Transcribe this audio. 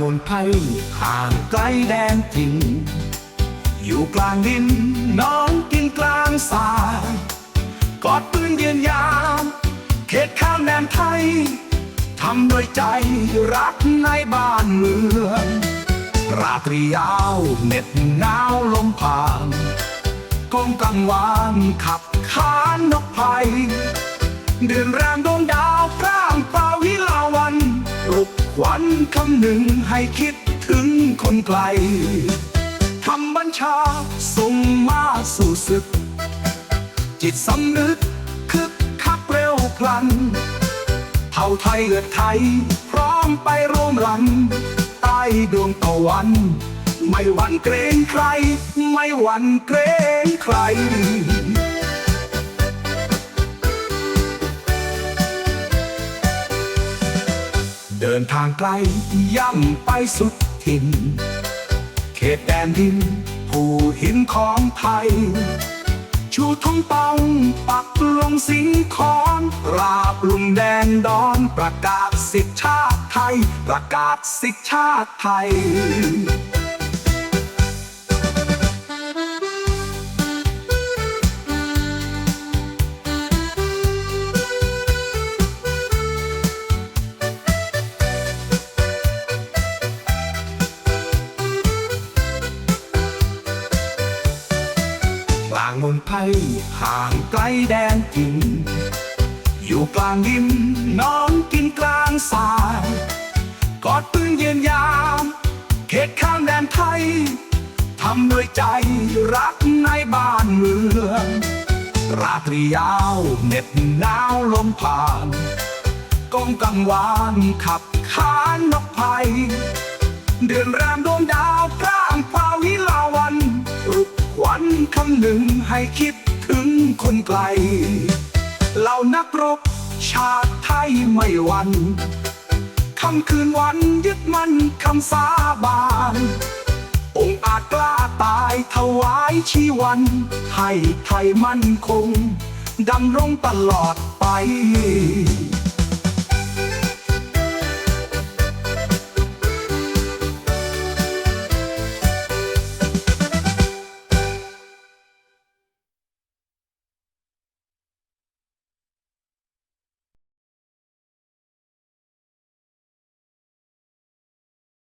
มนไพรห่างไกลแดนถิ่นอยู่กลางดินนอนกินกลางสายกอดปืนเยืนยาม เขตข้ามแดนไทยทำโดยใจรักในบ้านเมืองราตรียาวเหน็ดหนาวลมผ่านกองกังวานขับขานนกไผ่เดือนแรงด วัญคำหนึ่งให้คิดถึงคนไกลคำบัญชาส่งมาสู่ศึก จิตสำนึกคึกคักเร็วพลันเผ่าไทยเอือดไทย พร้อมไปร่วมรัน ใต้ดวงตะวัน ไม่หวั่นเกรงใคร ไม่หวั่นเกรงใคร เดินทางไกลย่ำไปสุดถิ่น เขตแดนดิน ผู้หินของไทย ชูธงปองปักลงสิงคอนราบลุมแดนดอนประกาศสิทธิชาติไทย ประกาศสิทธิชาติไทย ลางมนไพรห่างไกลแดนถิ่นอยู่กลางดินนอนกินกลางสายกอดปืนยืนยาม เขตข้ามแดนไทยทำด้วยใจรักในบ้านเมือง ราตรียาวเหน็ดหนาวลมผ่านกองกังวานขับขานนกไผ่เดือนแรมดวงดาว หนึ่งให้คิดถึงคนไกลเหล่านักรบชาติไทยไม่วันคำคืนวันยึดมั่นคำสาบาน องค์อาจกล้าตายถวายชีวัน ให้ไทยมั่นคง ดำรงตลอดไป